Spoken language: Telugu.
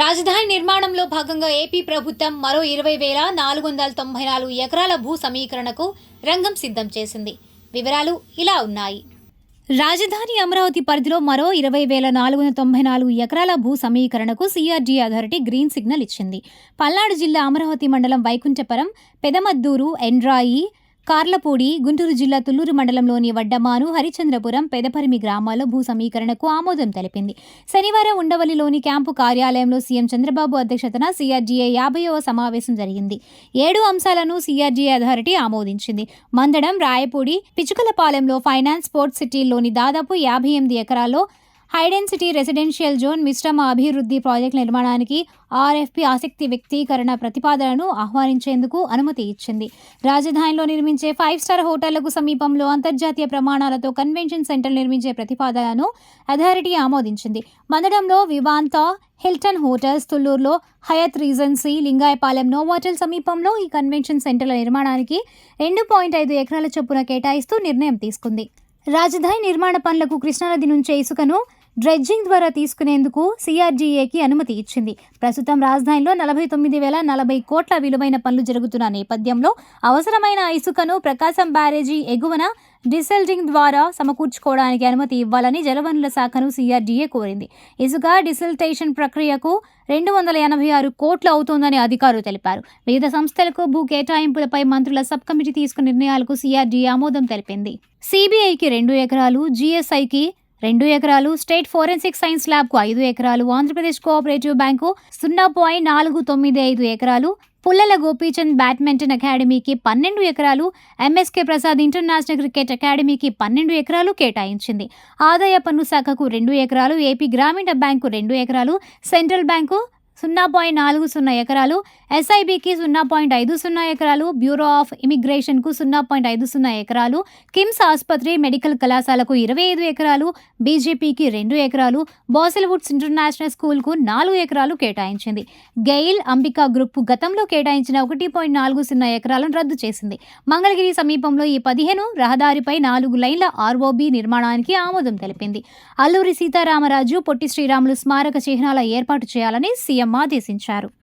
రాజధాని నిర్మాణంలో భాగంగా ఏపీ ప్రభుత్వం మరో ఇరవై వేల నాలుగు వందల తొంభై నాలుగు ఎకరాల భూ సమీకరణకు రంగం సిద్ధం చేసింది. వివరాలు ఇలా ఉన్నాయి. రాజధాని అమరావతి పరిధిలో మరో ఇరవై వేల నాలుగు వందల తొంభై నాలుగు ఎకరాల భూ సమీకరణకు సిఆర్డీ అథారిటీ గ్రీన్ సిగ్నల్ ఇచ్చింది. పల్నాడు జిల్లా అమరావతి మండలం వైకుంఠపురం పెదమద్దూరు ఎండ్రాయి కార్లపూడి గుంటూరు జిల్లా తుల్లూరు మండలంలోని వడ్డమాను హరిచంద్రపురం పెదపరిమి గ్రామాల్లో భూ సమీకరణకు ఆమోదం తెలిపింది. శనివారం ఉండవల్లిలోని క్యాంపు కార్యాలయంలో సీఎం చంద్రబాబు అధ్యక్షతన సీఆర్జీఏ యాభైవ సమావేశం జరిగింది. ఏడు అంశాలను సీఆర్జీఏ అథారిటీ ఆమోదించింది. మందడం రాయపూడి పిచుకలపాలెంలో ఫైనాన్స్ స్పోర్ట్స్ సిటీలోని దాదాపు యాభై ఎనిమిది ఎకరాల్లో హైడెన్సిటీ రెసిడెన్షియల్ జోన్ మిశ్రమ అభివృద్ధి ప్రాజెక్టు నిర్మాణానికి ఆర్ఎఫ్పి ఆసక్తి వ్యక్తీకరణ ప్రతిపాదనను ఆహ్వానించేందుకు అనుమతి ఇచ్చింది. రాజధానిలో నిర్మించే ఫైవ్ స్టార్ హోటళ్ళకు సమీపంలో అంతర్జాతీయ ప్రమాణాలతో కన్వెన్షన్ సెంటర్ నిర్మించే ప్రతిపాదనను అథారిటీ ఆమోదించింది. మందడంలో వివాంత హిల్టన్ హోటల్స్ తుళ్ళూరులో హయత్ రీజెన్సీ లింగాయపాలెం నోవాటల్ సమీపంలో ఈ కన్వెన్షన్ సెంటర్ల నిర్మాణానికి రెండు పాయింట్ ఐదు ఎకరాల చొప్పున కేటాయిస్తూ నిర్ణయం తీసుకుంది. రాజధాని నిర్మాణ పనులకు కృష్ణానది నుంచే ఇసుకను డ్రెడ్జింగ్ ద్వారా తీసుకునేందుకు సిఆర్జీఏకి అనుమతి ఇచ్చింది. ప్రస్తుతం రాజధానిలో నలభై తొమ్మిది వేల నలభై కోట్ల విలువైన పనులు జరుగుతున్న నేపథ్యంలో అవసరమైన ఇసుకను ప్రకాశం బ్యారేజీ ఎగువన డిసెల్జింగ్ ద్వారా సమకూర్చుకోవడానికి అనుమతి ఇవ్వాలని జలవనరుల శాఖను సిఆర్డీఏ కోరింది. ఇసుక డిసెల్టేషన్ ప్రక్రియకు రెండు వందల ఎనభై ఆరు కోట్లు అవుతోందని అధికారులు తెలిపారు. వివిధ సంస్థలకు భూ కేటాయింపులపై మంత్రుల సబ్ కమిటీ తీసుకున్న నిర్ణయాలకు సిఆర్డీఏ ఆమోదం తెలిపింది. సిబిఐకి రెండు ఎకరాలు జీఎస్ఐకి రెండు ఎకరాలు స్టేట్ ఫోరెన్సిక్ సైన్స్ ల్యాబ్కు ఐదు ఎకరాలు ఆంధ్రప్రదేశ్ కోఆపరేటివ్ బ్యాంకు సున్నా పాయింట్ నాలుగు తొమ్మిది ఐదు ఎకరాలు పుల్లల గోపీచంద్ బ్యాడ్మింటన్ అకాడమీకి పన్నెండు ఎకరాలు ఎంఎస్కే ప్రసాద్ ఇంటర్నేషనల్ క్రికెట్ అకాడమీకి పన్నెండు ఎకరాలు కేటాయించింది. ఆదాయ పన్ను శాఖకు రెండు ఎకరాలు ఏపీ గ్రామీణ బ్యాంకు రెండు ఎకరాలు సెంట్రల్ బ్యాంకు సున్నా పాయింట్ నాలుగు సున్నా ఎకరాలు ఎస్ఐబికి సున్నా పాయింట్ ఐదు సున్నా ఎకరాలు బ్యూరో ఆఫ్ ఇమిగ్రేషన్కు సున్నా పాయింట్ ఐదు సున్నా ఎకరాలు కిమ్స్ ఆసుపత్రి మెడికల్ కళాశాలకు ఇరవై ఐదు ఎకరాలు బీజేపీకి రెండు ఎకరాలు బాసిల్వుడ్స్ ఇంటర్నేషనల్ స్కూల్కు నాలుగు ఎకరాలు కేటాయించింది. గెయిల్ అంబికా గ్రూప్ గతంలో కేటాయించిన ఒకటి పాయింట్ నాలుగు సున్నా ఎకరాలను రద్దు చేసింది. మంగళగిరి సమీపంలో ఈ పదిహేను రహదారిపై నాలుగు లైన్ల ఆర్ఓబి నిర్మాణానికి ఆమోదం తెలిపింది. అల్లూరి సీతారామరాజు పొట్టి శ్రీరాములు స్మారక చిహ్నాల ఏర్పాటు చేయాలని సీఎం ఆదేశించారు